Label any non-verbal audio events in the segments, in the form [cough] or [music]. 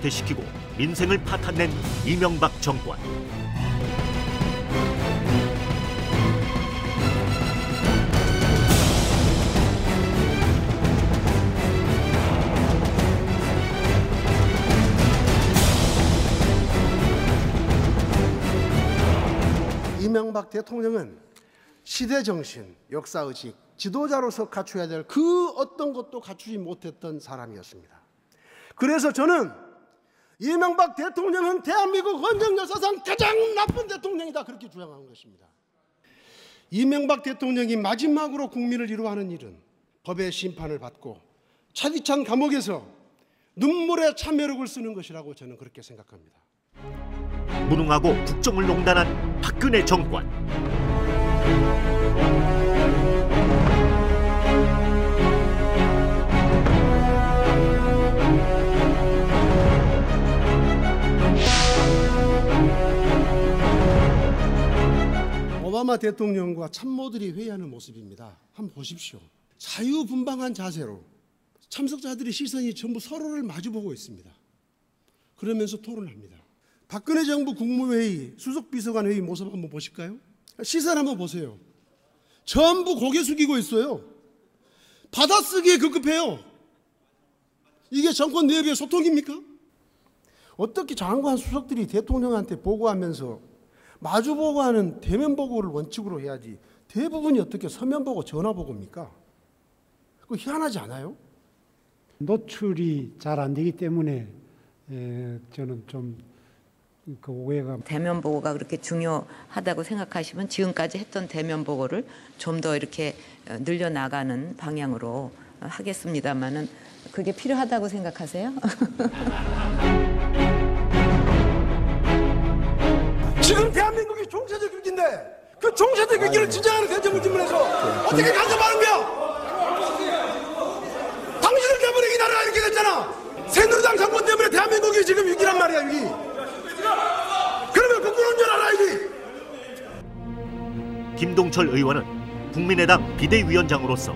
후퇴시키고 민생을 파탄낸 이명박 정권. 이명박 대통령은 시대 정신, 역사 의식, 지도자로서 갖춰야 될 그 어떤 것도 갖추지 못했던 사람이었습니다. 그래서 저는 이명박 대통령은 대한민국 헌정 역사상 가장 나쁜 대통령이다 그렇게 주장하는 것입니다. 이명박 대통령이 마지막으로 국민을 위로하는 일은 법의 심판을 받고 차디찬 감옥에서 눈물의 참여력을 쓰는 것이라고 저는 그렇게 생각합니다. 무능하고 국정을 농단한 박근혜 정권. 오바마 대통령과 참모들이 회의하는 모습입니다. 한번 보십시오. 자유분방한 자세로 참석자들의 시선이 전부 서로를 마주보고 있습니다. 그러면서 토론합니다. 박근혜 정부 국무회의 수석비서관 회의 모습 한번 보실까요? 시선 한번 보세요. 전부 고개 숙이고 있어요. 받아쓰기에 급급해요. 이게 정권 내부의 소통입니까? 어떻게 장관 수석들이 대통령한테 보고하면서 마주보고 하는 대면 보고를 원칙으로 해야지 대부분이 어떻게 서면 보고 전화 보고입니까? 그 희한하지 않아요? 노출이 잘 안 되기 때문에 에, 저는 좀 그 오해가 대면 보고가 그렇게 중요하다고 생각하시면 지금까지 했던 대면 보고를 좀 더 이렇게 어, 늘려 나가는 방향으로 하겠습니다만은 그게 필요하다고 생각하세요? [laughs] 지금 대한민국이 종사적 위기인데 그 종사적 위기를 진정하는 대정부 질문에서 어떻게 간섭하는 거야? 당신을 때문에 이 나라가 이렇게 됐잖아. 새누리당 정권 때문에 대한민국이 지금 위기란 말이야 위기. 그러면 그 끄는 줄 알아야지. 김동철 의원은 국민의당 비대위원장으로서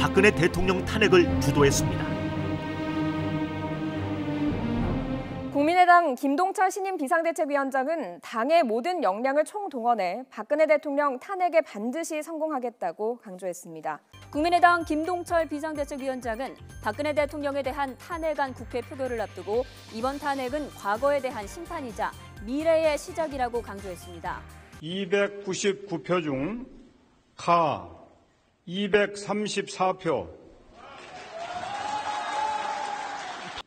박근혜 대통령 탄핵을 주도했습니다. 국민의당 김동철 신임 비상대책위원장은 당의 모든 역량을 총동원해 박근혜 대통령 탄핵에 반드시 성공하겠다고 강조했습니다. 국민의당 김동철 비상대책위원장은 박근혜 대통령에 대한 탄핵안 국회 표결을 앞두고 이번 탄핵은 과거에 대한 심판이자 미래의 시작이라고 강조했습니다. 299표 중 가 234표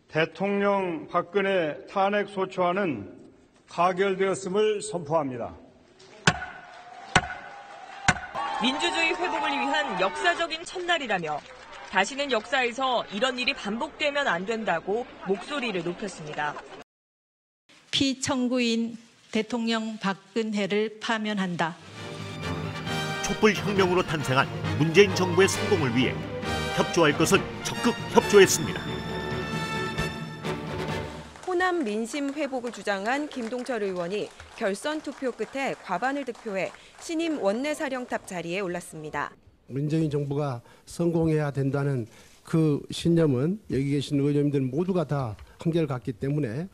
대통령 박근혜 탄핵 소추안은 가결되었음을 선포합니다. 민주주의 회복을 위한 역사적인 첫날이라며 다시는 역사에서 이런 일이 반복되면 안 된다고 목소리를 높였습니다. 피청구인 대통령 박근혜를 파면한다. 촛불 혁명으로 탄생한 문재인 정부의 성공을 위해 협조할 것은 적극 협조했습니다. 민심 회복을 주장한 김동철 의원이 결선 투표 끝에 과반을 득표해 신임 원내 사령탑 자리에 올랐습니다. 문재인 정부가 성공해야 된다는 그 신념은 여기 계신 의원님들 모두가 다 한결 같기 때문에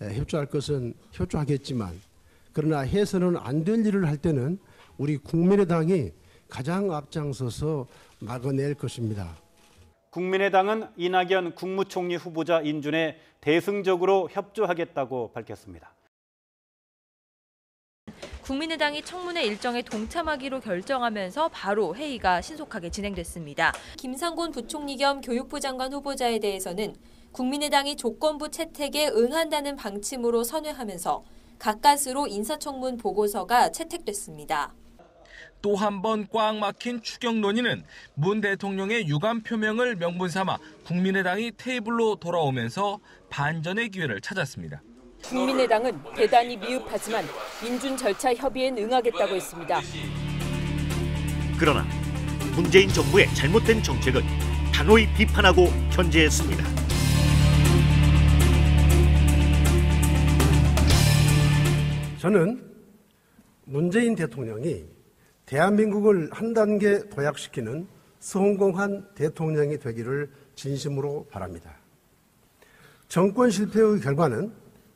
협조할 것은 협조하겠지만 그러나 해서는 안 될 일을 할 때는 우리 국민의당이 가장 앞장서서 막아낼 것입니다. 국민의당은 이낙연 국무총리 후보자 인준에 대승적으로 협조하겠다고 밝혔습니다. 국민의당이 청문회 일정에 동참하기로 결정하면서 바로 회의가 신속하게 진행됐습니다. 김상곤 부총리 겸 교육부 장관 후보자에 대해서는 국민의당이 조건부 채택에 응한다는 방침으로 선회하면서 가까스로 인사청문 보고서가 채택됐습니다. 또 한 번 꽉 막힌 추경 논의는 문 대통령의 유감 표명을 명분 삼아 국민의당이 테이블로 돌아오면서 반전의 기회를 찾았습니다. 국민의당은 대단히 미흡하지만 인준 절차 협의엔 응하겠다고 했습니다. 그러나 문재인 정부의 잘못된 정책은 단호히 비판하고 견제했습니다. 저는 문재인 대통령이 대한민국을 한 단계 도약시키는 성공한 대통령이 되기를 진심으로 바랍니다. 정권 실패의 결과는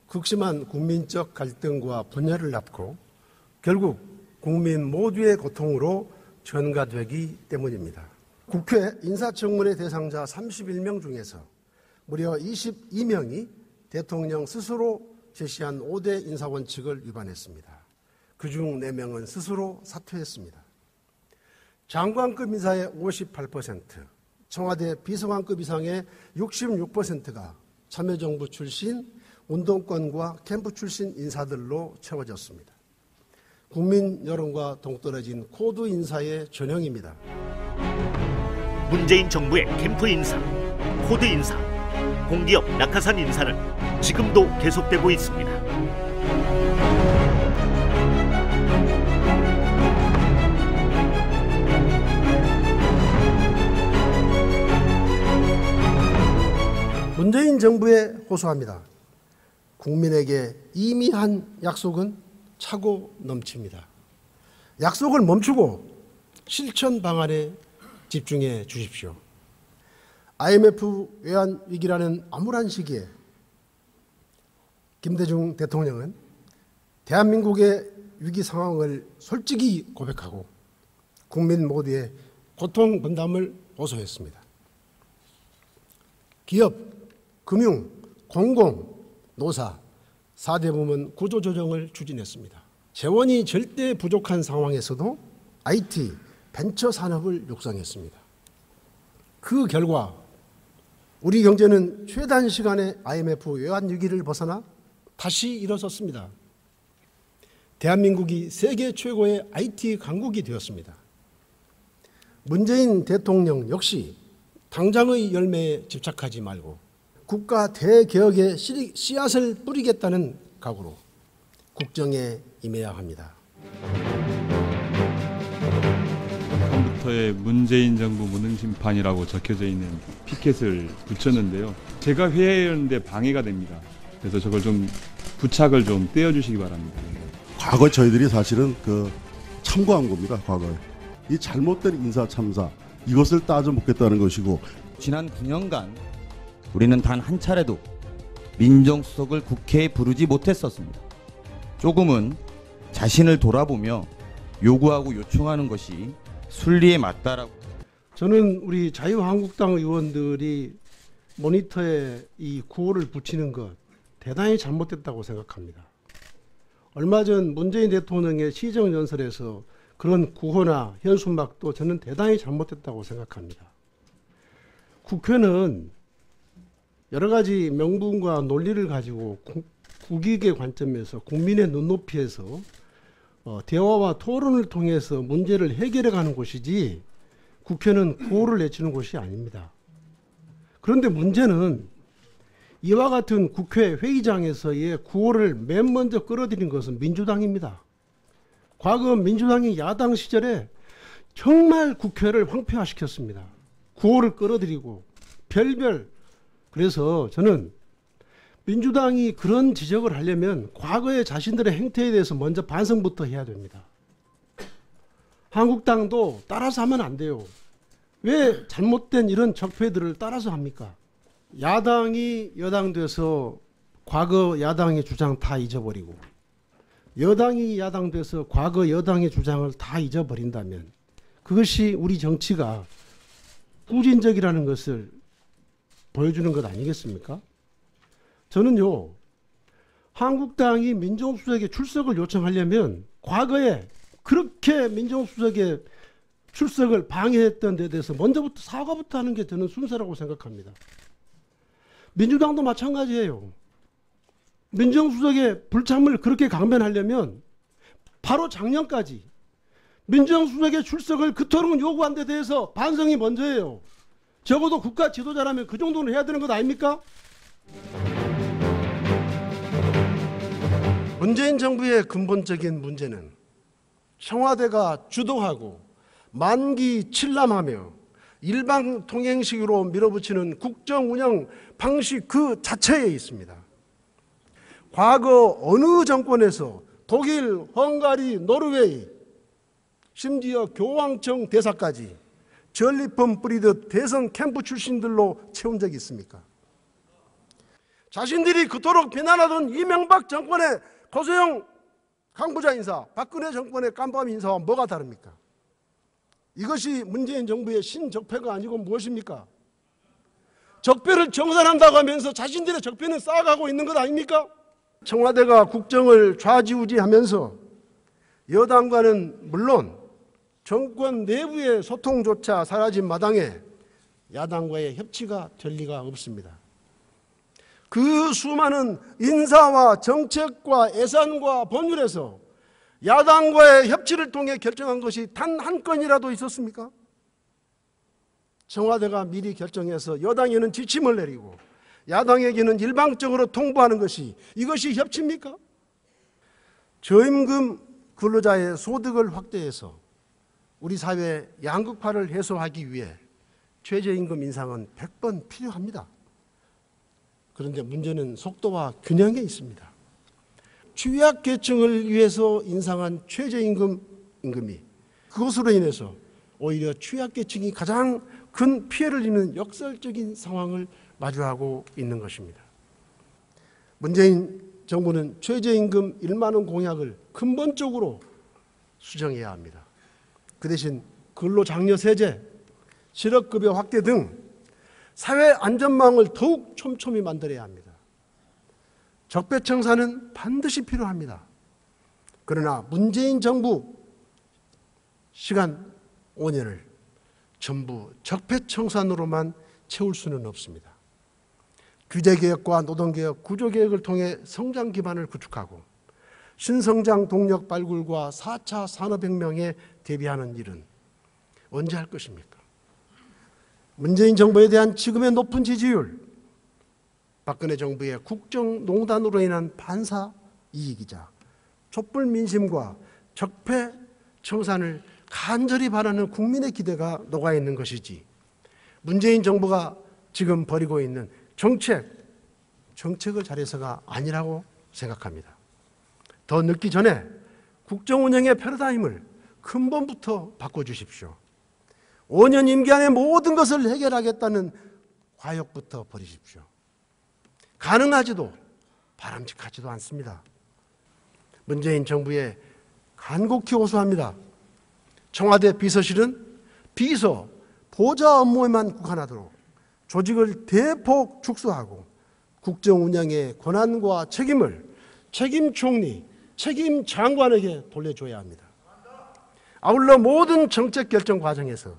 극심한 국민적 갈등과 분열을 낳고 결국 국민 모두의 고통으로 전가되기 때문입니다. 국회 인사청문회 대상자 31명 중에서 무려 22명이 대통령 스스로 제시한 5대 인사원칙을 위반했습니다. 그중 4명은 스스로 사퇴했습니다. 장관급 인사의 58%, 청와대 비서관급 이상의 66%가 참여정부 출신, 운동권과 캠프 출신 인사들로 채워졌습니다. 국민 여론과 동떨어진 코드 인사의 전형입니다. 문재인 정부의 캠프 인사, 코드 인사, 공기업 낙하산 인사는 지금도 계속되고 있습니다. 문재인 정부에 호소합니다. 국민에게 이미 한 약속은 차고 넘칩니다. 약속을 멈추고 실천 방안에 집중해 주십시오. IMF 외환 위기라는 암울한 시기에 김대중 대통령은 대한민국의 위기 상황을 솔직히 고백하고 국민 모두의 고통 분담을 호소했습니다. 기업, 금융, 공공, 노사 4대 부문 구조조정을 추진했습니다. 재원이 절대 부족한 상황에서도 IT, 벤처 산업을 육성했습니다. 그 결과 우리 경제는 최단 시간에 IMF 외환 위기를 벗어나 다시 일어섰습니다. 대한민국이 세계 최고의 IT 강국이 되었습니다. 문재인 대통령 역시 당장의 열매에 집착하지 말고 국가 대개혁의 씨앗을 뿌리겠다는 각오로 국정에 임해야 합니다. 처음부터의 문재인 정부 무능 심판이라고 적혀져 있는 피켓을 붙였는데요. 제가 회의하는데 방해가 됩니다. 그래서 저걸 좀 부착을 좀 떼어주시기 바랍니다. 과거 저희들이 사실은 그 참고한 겁니다. 과거에 이 잘못된 인사 참사 이것을 따져 묻겠다는 것이고 지난 9년간 우리는 단 한 차례도 민정수석을 국회에 부르지 못했었습니다. 조금은 자신을 돌아보며 요구하고 요청하는 것이 순리에 맞다라고. 저는 우리 자유한국당 의원들이 모니터에 이 구호를 붙이는 것 대단히 잘못됐다고 생각합니다. 얼마 전 문재인 대통령의 시정연설에서 그런 구호나 현수막도 저는 대단히 잘못됐다고 생각합니다. 국회는 여러 가지 명분과 논리를 가지고 국익의 관점에서 국민의 눈높이에서 어, 대화와 토론을 통해서 문제를 해결해 가는 곳이지 국회는 구호를 내치는 곳이 아닙니다. 그런데 문제는 이와 같은 국회 회의장에서의 구호를 맨 먼저 끌어들인 것은 민주당입니다. 과거 민주당이 야당 시절에 정말 국회를 황폐화시켰습니다. 구호를 끌어들이고 별별 그래서 저는 민주당이 그런 지적을 하려면 과거의 자신들의 행태에 대해서 먼저 반성부터 해야 됩니다. 한국당도 따라서 하면 안 돼요. 왜 잘못된 이런 적폐들을 따라서 합니까? 야당이 여당 돼서 과거 야당의 주장 다 잊어버리고 여당이 야당 돼서 과거 여당의 주장을 다 잊어버린다면 그것이 우리 정치가 후진적이라는 것을 보여주는 것 아니겠습니까? 저는요, 한국당이 민정수석에 출석을 요청하려면 과거에 그렇게 민정수석의 출석을 방해했던 데 대해서 먼저부터 사과부터 하는 게 저는 순서라고 생각합니다. 민주당도 마찬가지예요. 민정수석의 불참을 그렇게 강변하려면 바로 작년까지 민정수석의 출석을 그토록 요구한 데 대해서 반성이 먼저예요. 적어도 국가 지도자라면 그 정도는 해야 되는 것 아닙니까? 문재인 정부의 근본적인 문제는 청와대가 주도하고 만기 칠남하며 일방 통행식으로 밀어붙이는 국정 운영 방식 그 자체에 있습니다. 과거 어느 정권에서 독일, 헝가리, 노르웨이, 심지어 교황청 대사까지 전리품 뿌리듯 대선 캠프 출신들로 채운 적이 있습니까? 자신들이 그토록 비난하던 이명박 정권의 고소영 강부자 인사, 박근혜 정권의 깜밤 인사와 뭐가 다릅니까? 이것이 문재인 정부의 신적폐가 아니고 무엇입니까? 적폐를 정산한다고 하면서 자신들의 적폐는 쌓아가고 있는 것 아닙니까? 청와대가 국정을 좌지우지하면서 여당과는 물론 정권 내부의 소통조차 사라진 마당에 야당과의 협치가 될 리가 없습니다. 그 수많은 인사와 정책과 예산과 법률에서 야당과의 협치를 통해 결정한 것이 단 한 건이라도 있었습니까? 청와대가 미리 결정해서 여당에는 지침을 내리고 야당에게는 일방적으로 통보하는 것이 이것이 협치입니까? 저임금 근로자의 소득을 확대해서 우리 사회 양극화를 해소하기 위해 최저임금 인상은 100번 필요합니다. 그런데 문제는 속도와 균형에 있습니다. 취약계층을 위해서 인상한 최저임금 임금이 그것으로 인해서 오히려 취약계층이 가장 큰 피해를 입는 역설적인 상황을 마주하고 있는 것입니다. 문재인 정부는 최저임금 1만 원 공약을 근본적으로 수정해야 합니다. 그 대신 근로장려 세제, 실업급여 확대 등 사회 안전망을 더욱 촘촘히 만들어야 합니다. 적폐청산은 반드시 필요합니다. 그러나 문재인 정부 시간 5년을 전부 적폐청산으로만 채울 수는 없습니다. 규제개혁과 노동개혁, 구조개혁을 통해 성장 기반을 구축하고 신성장 동력 발굴과 4차 산업혁명에 대비하는 일은 언제 할 것입니까? 문재인 정부에 대한 지금의 높은 지지율, 박근혜 정부의 국정농단으로 인한 반사 이익이자 촛불 민심과 적폐 청산을 간절히 바라는 국민의 기대가 녹아 있는 것이지 문재인 정부가 지금 벌이고 있는 정책, 정책을 잘해서가 아니라고 생각합니다. 더 늦기 전에 국정 운영의 패러다임을 근본부터 바꿔주십시오. 5년 임기 안에 모든 것을 해결하겠다는 과욕부터 버리십시오. 가능하지도 바람직하지도 않습니다. 문재인 정부에 간곡히 호소합니다. 청와대 비서실은 비서, 보좌 업무에만 국한하도록 조직을 대폭 축소하고 국정 운영의 권한과 책임을 책임 총리, 책임 장관에게 돌려줘야 합니다. 아울러 모든 정책 결정 과정에서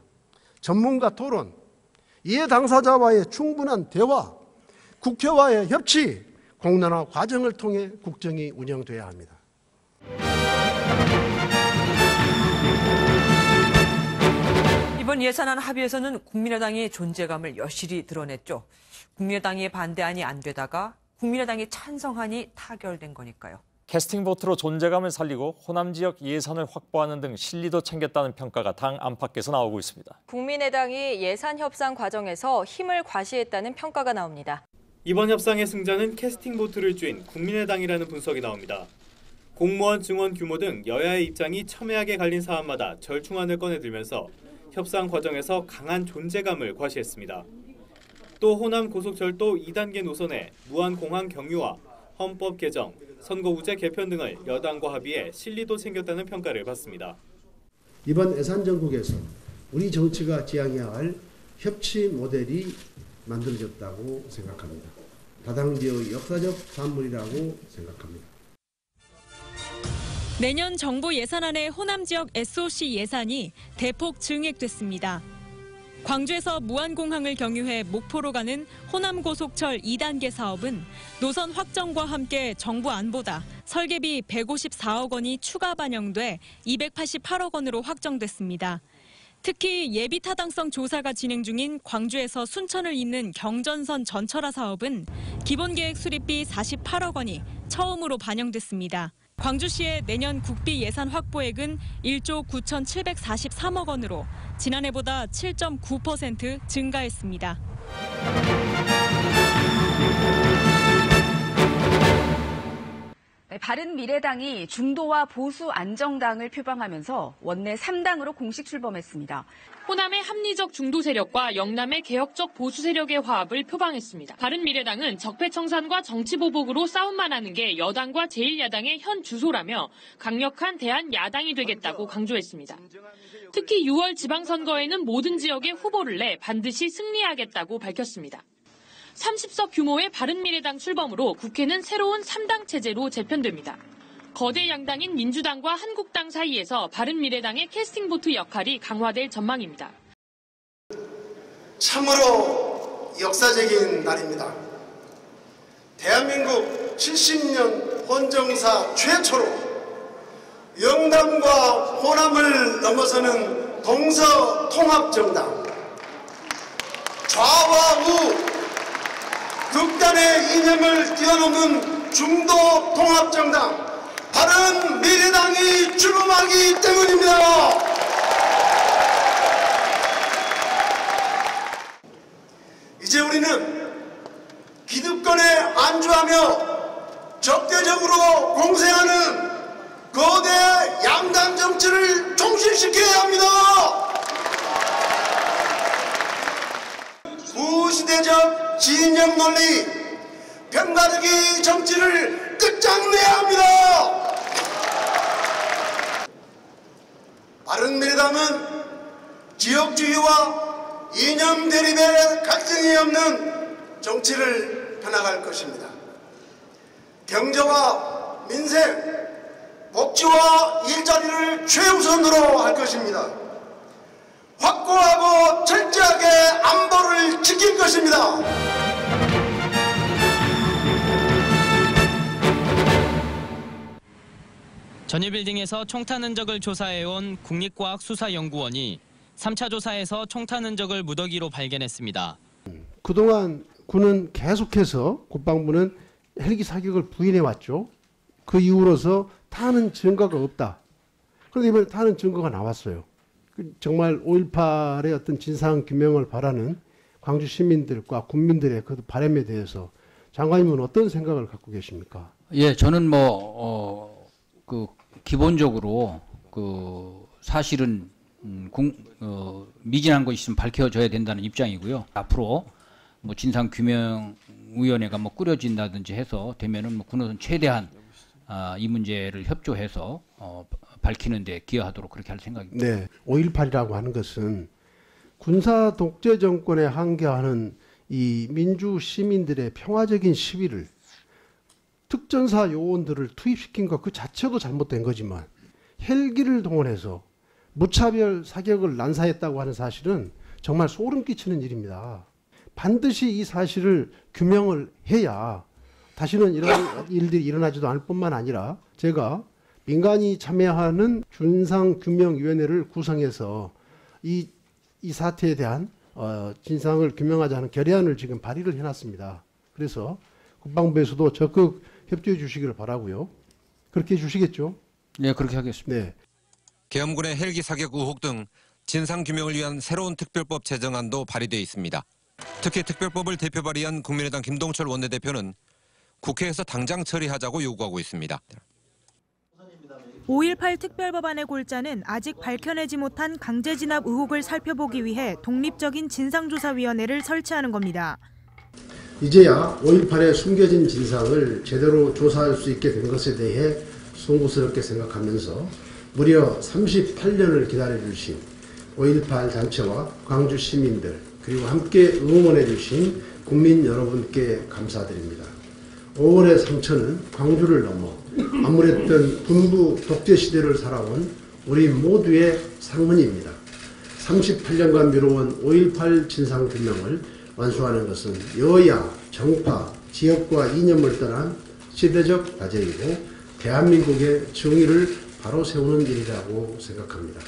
전문가 토론, 이해 당사자와의 충분한 대화, 국회와의 협치, 공론화 과정을 통해 국정이 운영돼야 합니다. 이번 예산안 합의에서는 국민의당이 존재감을 여실히 드러냈죠. 국민의당이 반대안이 안 되다가 국민의당이 찬성안이 타결된 거니까요. 캐스팅 보트로 존재감을 살리고 호남 지역 예산을 확보하는 등 실리도 챙겼다는 평가가 당 안팎에서 나오고 있습니다. 국민의당이 예산 협상 과정에서 힘을 과시했다는 평가가 나옵니다. 이번 협상의 승자는 캐스팅 보트를 쬐인 국민의당이라는 분석이 나옵니다. 공무원 증원 규모 등 여야의 입장이 첨예하게 갈린 사안마다 절충안을 꺼내들면서 협상 과정에서 강한 존재감을 과시했습니다. 또 호남 고속철도 2단계 노선의 무한공항 경유와 헌법 개정, 선거구제 개편 등을 여당과 합의해 실리도 챙겼다는 평가를 받습니다. 이번 예산 정국에서 우리 정치가 지향해야 할 협치 모델이 만들어졌다고 생각합니다. 다당지의 역사적 산물이라고 생각합니다. 내년 정부 예산안의 호남 지역 SOC 예산이 대폭 증액됐습니다. 광주에서 무안공항을 경유해 목포로 가는 호남 고속철 2단계 사업은 노선 확정과 함께 정부 안보다 설계비 154억 원이 추가 반영돼 288억 원으로 확정됐습니다. 특히 예비 타당성 조사가 진행 중인 광주에서 순천을 잇는 경전선 전철화 사업은 기본 계획 수립비 48억 원이 처음으로 반영됐습니다. 광주시의 내년 국비 예산 확보액은 1조 9,743억 원으로 지난해보다 7.9% 증가했습니다. 네, 바른미래당이 중도와 보수 안정당을 표방하면서 원내 3당으로 공식 출범했습니다. 호남의 합리적 중도 세력과 영남의 개혁적 보수 세력의 화합을 표방했습니다. 바른미래당은 적폐청산과 정치보복으로 싸움만 하는 게 여당과 제1야당의 현 주소라며 강력한 대한 야당이 되겠다고 강조했습니다. 특히 6월 지방선거에는 모든 지역에 후보를 내 반드시 승리하겠다고 밝혔습니다. 30석 규모의 바른미래당 출범으로 국회는 새로운 3당 체제로 재편됩니다. 거대 양당인 민주당과 한국당 사이에서 바른미래당의 캐스팅보트 역할이 강화될 전망입니다. 참으로 역사적인 날입니다. 대한민국 70년 헌정사 최초로 영남과 호남을 넘어서는 동서 통합정당 좌와 우 극단의 이념을 뛰어넘은 중도 통합정당 바른 미래당이 출범하기 때문입니다. 이제 우리는 기득권에 안주하며 적대적으로 공생하는 거대 양당 정치를 종식시켜야 합니다. 구시대적 진영 논리, 편가르기 정치를 끝장내야 합니다. 바른미래당은 지역주의와 이념 대립의 갈등이 없는 정치를 펴나갈 것입니다. 경제와 민생, 복지와 일자리를 최우선으로 할 것입니다. 확고하고 철저하게 안보를 지킬 것입니다. 전일빌딩에서 총탄 흔적을 조사해온 국립과학수사연구원이 3차 조사에서 총탄 흔적을 무더기로 발견했습니다. 그동안 군은 계속해서 국방부는 헬기 사격을 부인해 왔죠. 그 이후로서 타는 증거가 없다. 그런데 이번에 타는 증거가 나왔어요. 그 정말 5.18의 어떤 진상 규명을 바라는 광주 시민들과 국민들의 그 바람에 대해서 장관님은 어떤 생각을 갖고 계십니까? 예, 저는 뭐, 어, 그, 기본적으로 그 사실은 음, 공, 어, 미진한 것이 있으면 밝혀져야 된다는 입장이고요. 앞으로 뭐 진상규명위원회가 뭐 꾸려진다든지 해서 되면은 뭐 군은 최대한 아, 이 문제를 협조해서 어, 밝히는 데 기여하도록 그렇게 할 생각입니다. 네. 5.18이라고 하는 것은 군사 독재 정권에 항거하는 이 민주 시민들의 평화적인 시위를 특전사 요원들을 투입시킨 것 그 자체도 잘못된 거지만 헬기를 동원해서 무차별 사격을 난사했다고 하는 사실은 정말 소름 끼치는 일입니다. 반드시 이 사실을 규명을 해야 다시는 이런 [laughs] 일들이 일어나지도 않을 뿐만 아니라 제가 민간이 참여하는 준상규명위원회를 구성해서 이, 이 사태에 대한 어, 진상을 규명하자는 결의안을 지금 발의를 해놨습니다. 그래서 국방부에서도 적극 협조해 주시기를 바라고요. 그렇게 해 주시겠죠? 네, 그렇게 하겠습니다. 네. 계엄군의 헬기 사격 의혹 등 진상 규명을 위한 새로운 특별법 제정안도 발의돼 있습니다. 특히 특별법을 대표 발의한 국민의당 김동철 원내대표는 국회에서 당장 처리하자고 요구하고 있습니다. 5.18 특별법안의 골자는 아직 밝혀내지 못한 강제 진압 의혹을 살펴보기 위해 독립적인 진상조사위원회를 설치하는 겁니다. 이제야 5.18의 숨겨진 진상을 제대로 조사할 수 있게 된 것에 대해 송구스럽게 생각하면서 무려 38년을 기다려주신 5.18 단체와 광주 시민들 그리고 함께 응원해 주신 국민 여러분께 감사드립니다. 5월의 상처는 광주를 넘어 아무랬던 군부 독재 시대를 살아온 우리 모두의 상흔입니다. 38년간 미뤄온 5.18 진상규명을 완수하는 것은 여야, 정파, 지역과 이념을 떠난 시대적 과제이고 대한민국의 정의를 바로 세우는 일이라고 생각합니다.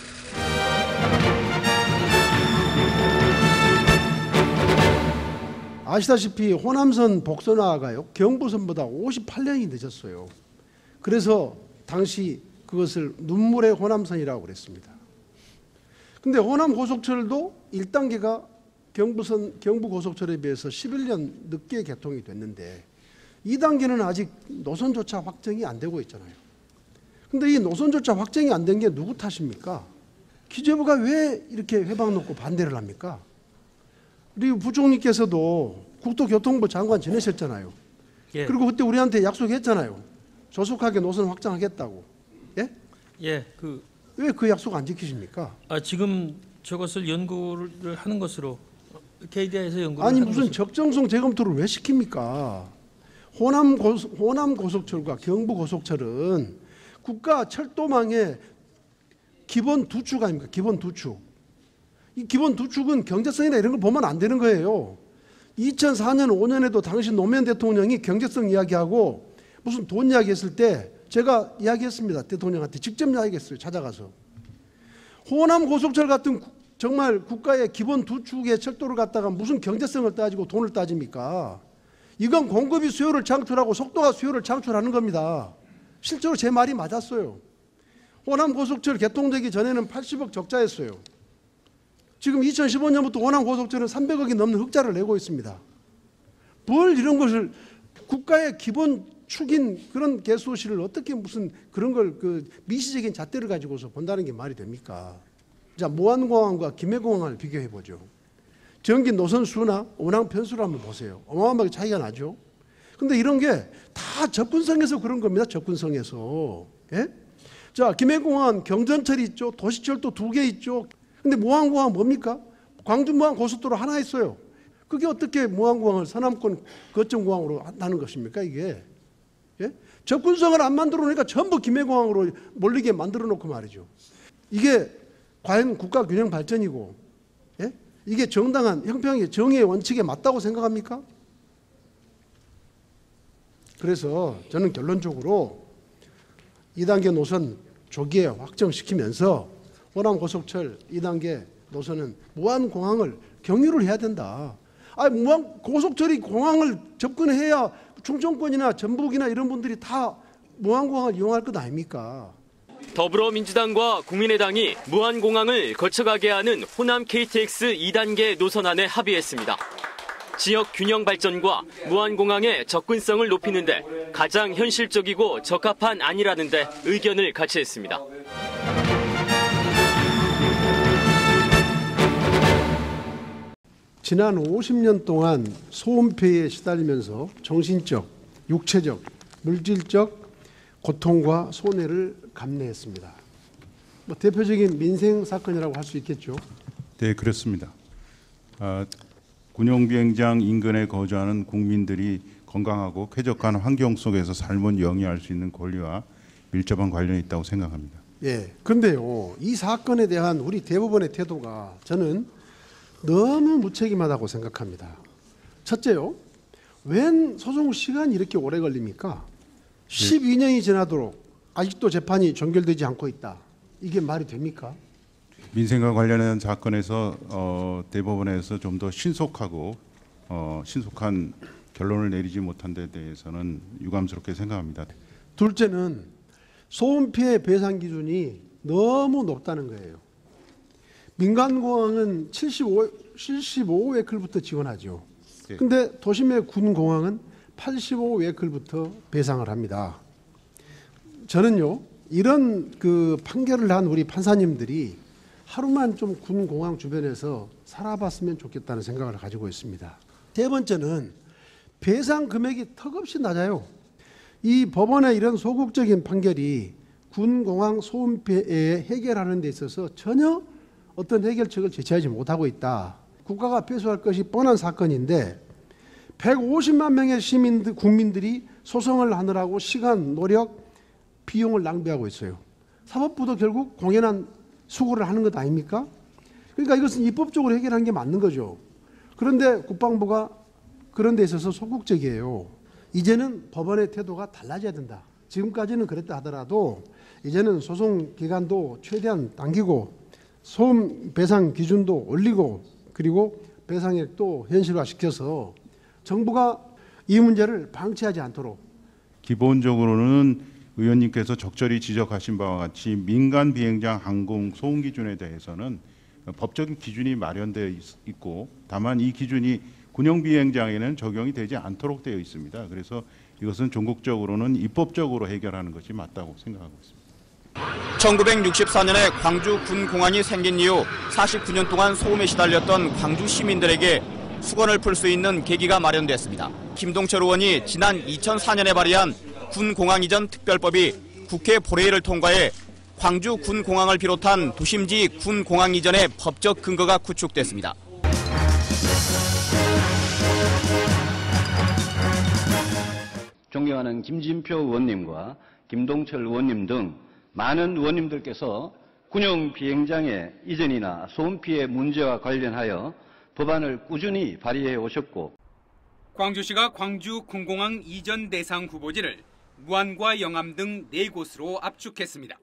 아시다시피 호남선 복선화가요 경부선보다 58년이 늦었어요. 그래서 당시 그것을 눈물의 호남선이라고 그랬습니다. 근데 호남 고속철도 1단계가 경부선 경부 고속철에 비해서 11년 늦게 개통이 됐는데 2단계는 아직 노선조차 확정이 안 되고 있잖아요. 근데 이 노선조차 확정이 안 된 게 누구 탓입니까? 기재부가 왜 이렇게 회방 놓고 반대를 합니까? 우리 부총리께서도 국토교통부 장관 지내셨잖아요. 예. 그리고 그때 우리한테 약속했잖아요. 조속하게 노선 확장하겠다고. 예? 예, 그, 왜 그 약속 안 지키십니까? 아, 지금 저것을 연구를 하는 것으로 KDI에서 연구를 아니 무슨 것으로. 적정성 재검토를 왜 시킵니까? 호남 고 호남 고속철과 경부 고속철은 국가 철도망의 기본 두 축 아닙니까? 기본 두 축. 이 기본 두 축은 경제성이나 이런 걸 보면 안 되는 거예요. 2004년 5년에도 당시 노무현 대통령이 경제성 이야기하고 무슨 돈 이야기 했을 때 제가 이야기했습니다. 대통령한테 직접 이야기했어요. 찾아가서. 호남 고속철 같은 구- 정말 국가의 기본 두 축의 철도를 갖다가 무슨 경제성을 따지고 돈을 따집니까? 이건 공급이 수요를 창출하고 속도가 수요를 창출하는 겁니다. 실제로 제 말이 맞았어요. 호남 고속철 개통되기 전에는 80억 적자였어요. 지금 2015년부터 호남 고속철은 300억이 넘는 흑자를 내고 있습니다. 뭘 이런 것을 국가의 기본 축인 그런 개소시를 어떻게 무슨 그런 걸 그 미시적인 잣대를 가지고서 본다는 게 말이 됩니까? 자, 무안공항과 김해공항을 비교해 보죠. 전기 노선 수나 운항 편수를 한번 보세요. 어마어마하게 차이가 나죠. 근데 이런 게 다 접근성에서 그런 겁니다. 접근성에서. 예? 자, 김해공항 경전철이 있죠. 도시철도 두 개 있죠. 근데 무안공항 뭡니까? 광주 무안 고속도로 하나 있어요. 그게 어떻게 무안공항을 서남권 거점공항으로 한다는 것입니까, 이게? 예? 접근성을 안 만들어 놓으니까 전부 김해공항으로 몰리게 만들어 놓고 말이죠. 이게 과연 국가 균형 발전이고, 예? 이게 정당한 형평의 정의의 원칙에 맞다고 생각합니까? 그래서 저는 결론적으로 2단계 노선 조기에 확정시키면서 호남 고속철 2단계 노선은 무안공항을 경유를 해야 된다. 아, 무안 고속철이 공항을 접근해야 충청권이나 전북이나 이런 분들이 다 무안공항을 이용할 것 아닙니까? 더불어민주당과 국민의당이 무안공항을 거쳐가게 하는 호남 KTX 2단계 노선안에 합의했습니다. 지역 균형 발전과 무안공항의 접근성을 높이는데 가장 현실적이고 적합한 안이라는데 의견을 같이 했습니다. 지난 50년 동안 소음폐에 시달리면서 정신적, 육체적, 물질적 고통과 손해를 감내했습니다. 뭐 대표적인 민생 사건이라고 할 수 있겠죠. 네, 그렇습니다. 아, 군용 비행장 인근에 거주하는 국민들이 건강하고 쾌적한 환경 속에서 삶을 영위할 수 있는 권리와 밀접한 관련이 있다고 생각합니다. 예. 그런데요, 이 사건에 대한 우리 대법원의 태도가 저는 너무 무책임하다고 생각합니다. 첫째요, 웬 소송 시간이 이렇게 오래 걸립니까? 12년이 지나도록 아직도 재판이 종결되지 않고 있다. 이게 말이 됩니까? 민생과 관련한 사건에서 어, 대법원에서 좀 더 신속하고 어, 신속한 결론을 내리지 못한 데 대해서는 유감스럽게 생각합니다. 둘째는 소음 피해 배상 기준이 너무 높다는 거예요. 민간공항은 75, 75웨클부터 지원하죠. 예. 근데 도심의 군공항은 85웨클부터 배상을 합니다. 저는요, 이런 그 판결을 한 우리 판사님들이 하루만 좀 군공항 주변에서 살아봤으면 좋겠다는 생각을 가지고 있습니다. 세 번째는 배상 금액이 턱없이 낮아요. 이 법원의 이런 소극적인 판결이 군공항 소음 피해 해결하는 데 있어서 전혀 어떤 해결책을 제시하지 못하고 있다. 국가가 배수할 것이 뻔한 사건인데 150만 명의 시민들 국민들이 소송을 하느라고 시간, 노력, 비용을 낭비하고 있어요. 사법부도 결국 공연한 수고를 하는 것 아닙니까? 그러니까 이것은 입법적으로 해결한 게 맞는 거죠. 그런데 국방부가 그런 데 있어서 소극적이에요. 이제는 법원의 태도가 달라져야 된다. 지금까지는 그랬다 하더라도 이제는 소송 기간도 최대한 당기고 소음 배상 기준도 올리고 그리고 배상액도 현실화시켜서 정부가 이 문제를 방치하지 않도록 기본적으로는 의원님께서 적절히 지적하신 바와 같이 민간 비행장 항공 소음 기준에 대해서는 법적인 기준이 마련되어 있- 있고 다만 이 기준이 군용 비행장에는 적용이 되지 않도록 되어 있습니다. 그래서 이것은 종국적으로는 입법적으로 해결하는 것이 맞다고 생각하고 있습니다. 1964년에 광주 군공항이 생긴 이후 49년 동안 소음에 시달렸던 광주 시민들에게 수건을 풀 수 있는 계기가 마련됐습니다. 김동철 의원이 지난 2004년에 발의한 군공항 이전 특별법이 국회 본회의를 통과해 광주 군공항을 비롯한 도심지 군공항 이전의 법적 근거가 구축됐습니다. 존경하는 김진표 의원님과 김동철 의원님 등 많은 의원님들께서 군용 비행장의 이전이나 소음 피해 문제와 관련하여 법안을 꾸준히 발의해 오셨고 광주시가 광주 군공항 이전 대상 후보지를 무안과 영암 등 네 곳으로 압축했습니다.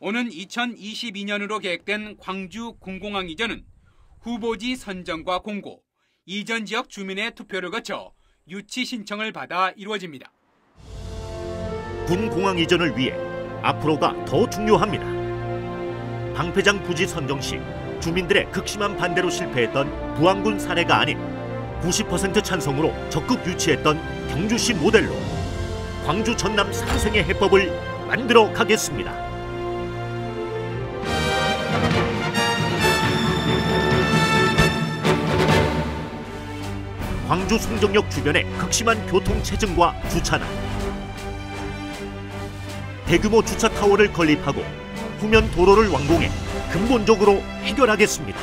오는 2022년으로 계획된 광주 군공항 이전은 후보지 선정과 공고, 이전 지역 주민의 투표를 거쳐 유치 신청을 받아 이루어집니다. 군공항 이전을 위해 앞으로가 더 중요합니다. 방패장 부지 선정 시 주민들의 극심한 반대로 실패했던 부안군 사례가 아닌 90% 찬성으로 적극 유치했던 경주시 모델로 광주 전남 상생의 해법을 만들어 가겠습니다. 광주 송정역 주변의 극심한 교통 체증과 주차난 대규모 주차 타워를 건립하고 후면 도로를 완공해 근본적으로 해결하겠습니다.